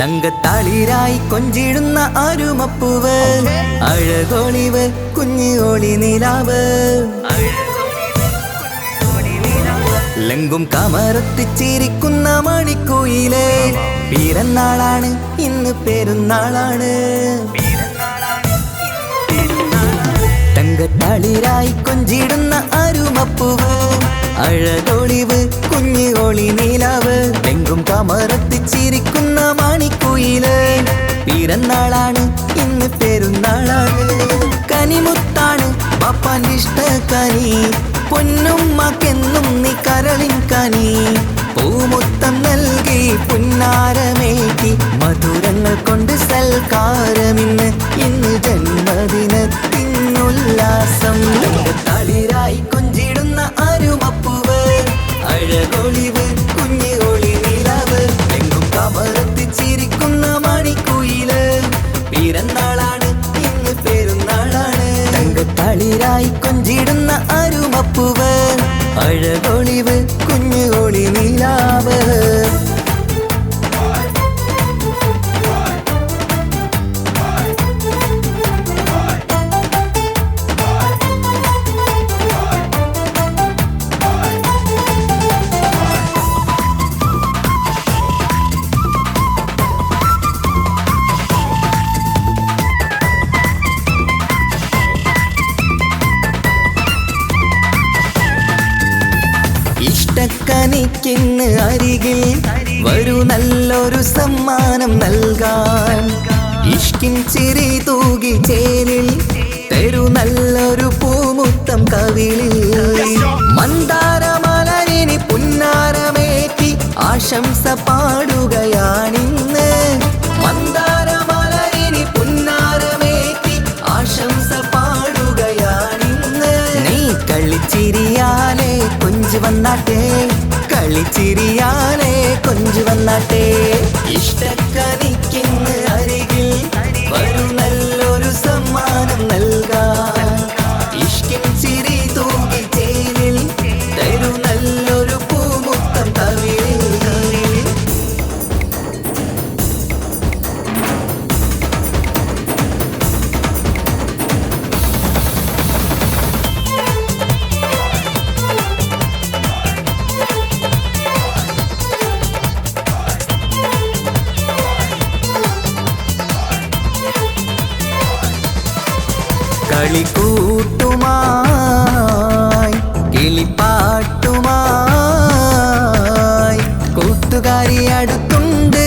தங்கத்தாய் തങ്കത്താളിരായി കൊഞ്ചിടുന്ന അരുമപ്പൂവ് അഴകോളിവ് കുഞ്ഞു ഓളി നിലാവ്. ലങ്കും കമറത്തിച്ചിരിക്കുന്ന മണിക്കൂയിലെ. പിറന്നാളാണ് ഇന്ന് പെരുന്നാളാണ്. തങ്കത്താളിരായി കൊഞ്ചിടുന്ന അരുമപ്പൂവ്. അഴകൊളിവ് കുഞ്ഞു ഒളി നീലാവ്. എങ്കും കമറത്തിച്ചിരിക്കുന്ന മാണിക്കുയിൽ. പിറന്നാളാണ് ഇന്ന് പെരുന്നാളാണ്. കനിമുത്താണ് പപ്പാൻ ഇഷ്ട കനി. പൊന്നുമ്മക്കെന്നും നീ കരളിൻ കനി. പൂമുത്തം നൽകി പുന്നാരമേറ്റി മധുരങ്ങൾ കൊണ്ട് സൽക്കാരമിന്ന് ഇന്ന് ജന്മദിനത്തിനുല്ലാസം തങ്കത്തളിരായി കൊഞ്ചിടുന്ന അരുമപ്പൂവ് അഴകൊളിവ് കുഞ്ഞു ഒളി നിലാവ്. ഇഷ്ടക്കനിക്കിന്ന് അരികിൽ വരൂ നല്ലൊരു സമ്മാനം നൽകാൻ. ഇഷ്കിൻ ചിരി തൂകി ചേലിൽ തരൂ നല്ലൊരു പൂമുത്തം കവിളിൽ. മന്ദാരമലരിനി പുന്നാരമേറ്റി ആശംസ പാടുകയാണിന്ന്. മന്ദാരമലരിനി പുന്നാരമേറ്റി ആശംസ പാടുകയാണിന്ന്. നീ കളിച്ചിരിയാലേ കൊഞ്ചു വന്നാട്ടെ കളിച്ചിരിയാലേ കൊഞ്ചു വന്നാട്ടെ. ഇഷ്ടക്കനിക്കിന്ന് കളിക്കൂട്ടുമായി കിളിപ്പാട്ടുമായി. കൂട്ടുകാരി അടുത്തുണ്ട്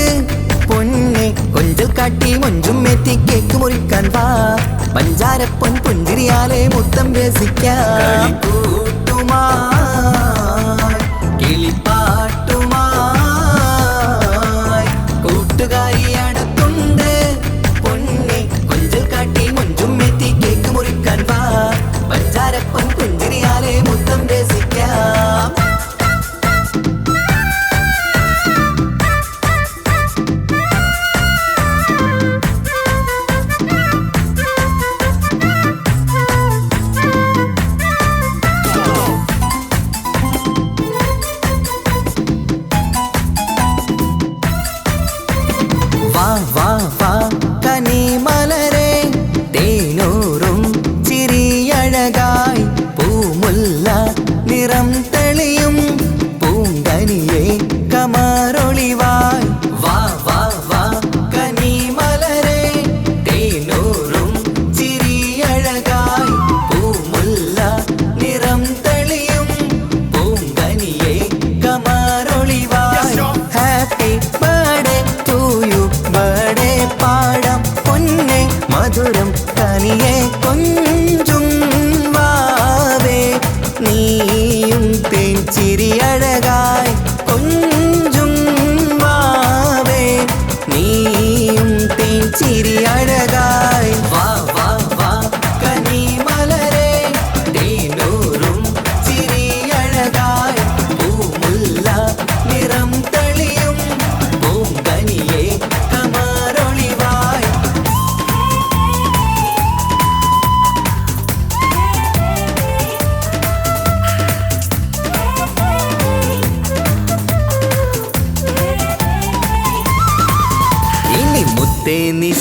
പൊന്നെ കൊഞ്ചൽ കാട്ടി മൊഞ്ചും എത്തി കേക്ക് മുറിക്കാൻ വാ. പഞ്ചാരപ്പൊൻ പുഞ്ചിരിയാലെ മുത്തം രസിക്കാം. കിളിപ്പാട്ടുമായി ஆ பாடம் பொன்னே மதுரம் தனியே கொஞ்சும் வாவே. நீயும் தேன் சிறியழகா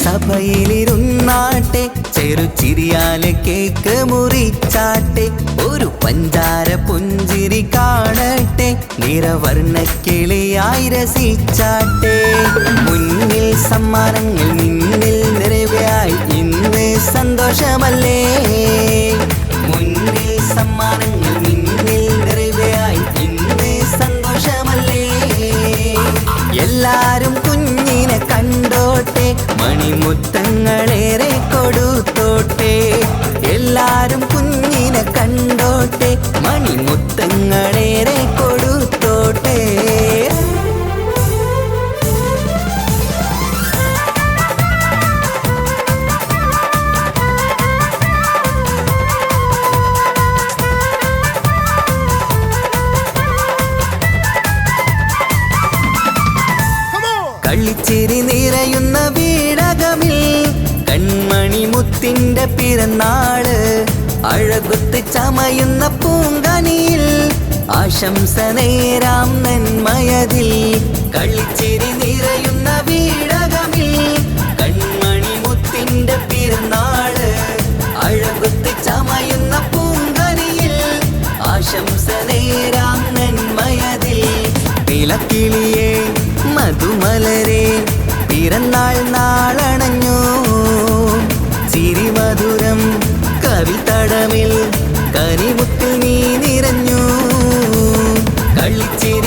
സഭയിലിരുന്നാട്ടെ ചെറുചിരിയാൽ കേക്ക് മുറിച്ചാട്ടെ ഒരു പഞ്ചാര പുഞ്ചിരി കാണട്ടെ നിറവർണ കിളിയായി രസിച്ചാട്ടെ. മുന്നിൽ സമ്മാനങ്ങൾ നിന്നിൽ നിറവായി ഇന്ന് സന്തോഷമല്ലേ? മുന്നിൽ എല്ലാരും കുഞ്ഞിനെ കണ്ടോട്ടെ മണിമുത്തങ്ങളേറെ കൊടുത്തോട്ടെ. എല്ലാരും കുഞ്ഞിനെ കണ്ടോട്ടെ. മണിമുത്തങ്ങളേറെ കൊടുത്തോട്ടെ കളിച്ചിരി നിറയുന്ന വീടകമിൽ കൺമണി മുത്തിന്റെ പിറന്നാൾ. അഴകുത്ത് ചമയുന്ന പൂങ്കനിയിൽ ആശംസ നേരാം നന്മയതിൽ. മധുമലരെ പിറന്നാൾ നാളണഞ്ഞു. ചിരിമധുരം കവിതടമിൽ കനിമുത്തിൽ നീ നിറഞ്ഞു. കളിച്ച